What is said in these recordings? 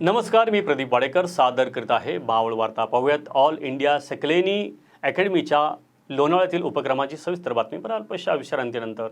नमस्कार मी प्रदीप वाडेकर सादर करीत आहे बावळ वार्ता पाहूयात. ऑल इंडिया सेकलेनी अकॅडमीच्या लोणावळ्यातील उपक्रमाची सविस्तर बातमी. पण अल्पशा विश्रांतीनंतर.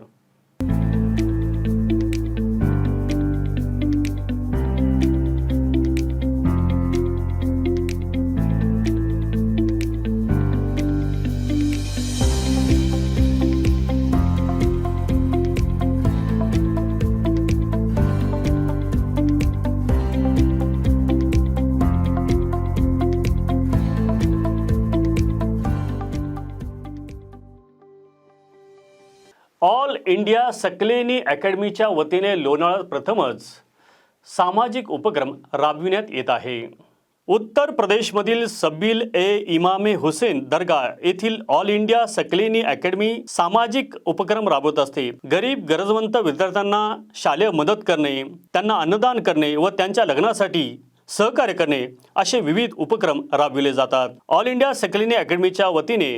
ऑल इंडिया सकलेनी अकॅडमीच्या वतीने लोणावळ्यात प्रथमच सामाजिक उपक्रम राबविण्यात येत आहे. उत्तर प्रदेशमधील सबील ए इमामे हुसेन दर्गा येथील ऑल इंडिया सकलेनी अकॅडमी सामाजिक उपक्रम राबवत असते. गरीब गरजवंत विद्यार्थ्यांना शालेय मदत करणे त्यांना अन्नदान करणे व त्यांच्या लग्नासाठी सहकार्य करणे असे विविध उपक्रम राबविले जातात. ऑल इंडिया सकलिनी अकॅडमीच्या वतीने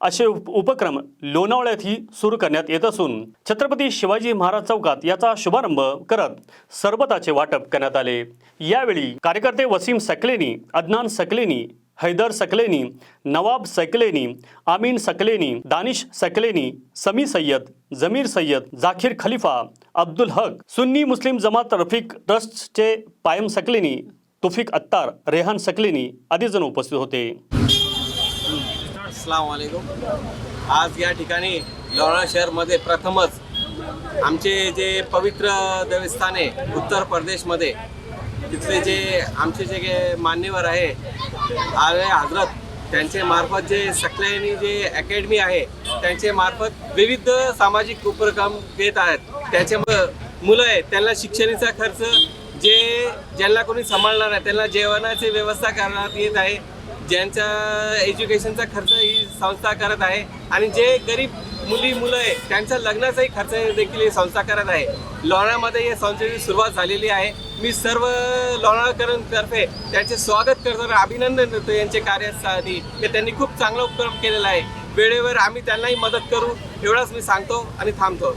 असे उप उपक्रम लोणावळ्यातही सुरू करण्यात येत असून छत्रपती शिवाजी महाराज चौकात याचा शुभारंभ करत सरबताचे वाटप करण्यात आले. यावेळी कार्यकर्ते वसीम सकलेनी अदनान सकलेनी हैदर सकलेनी नवाब सकलेनी आमीन सकलेनी दानिश सकलेनी समी सय्यद जमीर सय्यद झाकीर खलिफा अब्दुल हक सुन्नी मुस्लिम जमात रफिक ट्रस्टचे पायम सकलेनी तुफिक अत्तार रेहान सकलेनी आदी जण उपस्थित होते. अस्सलाम वालेकुम. आज या ठिकाणी लोणावळा शहरमध्ये प्रथमच आमचे जे पवित्र देवस्थान आहे उत्तर प्रदेशमध्ये तिथले जे आमचे जे काही मान्यवर आहे आले हजरत त्यांचे मार्फत जे सकलेनी जे अकॅडमी आहे त्यांचे मार्फत विविध सामाजिक उपक्रम घेत आहेत. त्याच्यामुळं मुलं आहेत त्यांना शिक्षणाचा खर्च जे ज्यांना कोणी सांभाळणार आहे त्यांना जेवणाची व्यवस्था करण्यात येत आहे. ज्यांचा एज्युकेशनचा खर्च ही संस्था करत आहे आणि जे गरीब मुली मुलं आहे त्यांच्या लग्नाचाही खर्च देखील ही संस्था करत आहे. लोणामध्ये या संस्थेची सुरुवात झालेली आहे. मी सर्व लोणाकरांतर्फे त्यांचे स्वागत करतो आणि अभिनंदन करतो यांच्या कार्यासाठी. की त्यांनी खूप चांगला उपक्रम केलेला आहे. वेळेवर आम्ही त्यांनाही मदत करू एवढाच मी सांगतो आणि थांबतो.